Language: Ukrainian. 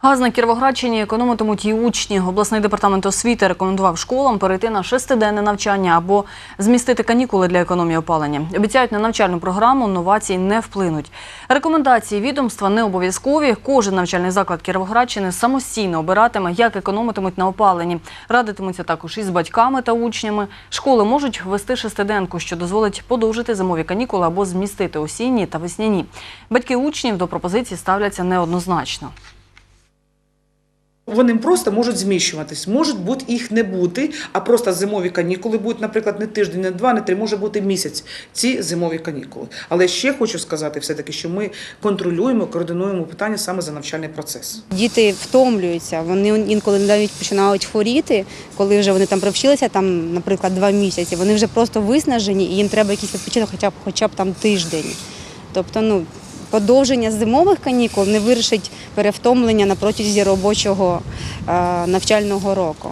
Газ на Кіровоградщині економитимуть і учні. Обласний департамент освіти рекомендував школам перейти на шестиденне навчання або змістити канікули для економії опалення. Обіцяють, на навчальну програму новації не вплинуть. Рекомендації відомства не обов'язкові. Кожен навчальний заклад Кіровоградщини самостійно обиратиме, як економитимуть на опаленні. Радитимуться також із батьками та учнями. Школи можуть ввести шестиденку, що дозволить подовжити зимові канікули або змістити осінні та весняні. Батьки учнів до пропозиції ставляться неоднозначно. Вони просто можуть зміщуватись, можуть бути їх не бути, а просто зимові канікули будуть, наприклад, не тиждень, не два, не три, може бути місяць. Ці зимові канікули. Але ще хочу сказати, все таки, що ми контролюємо, координуємо питання саме за навчальний процес. Діти втомлюються, вони інколи навіть починають хворіти, коли вже вони там провчилися, там, наприклад, два місяці. Вони вже просто виснажені і їм треба якийсь відпочинок, хоча б хоча б там тиждень. Тобто, ну подовження зимових канікул не вирішить перевтомлення на протязі робочого е, навчального року.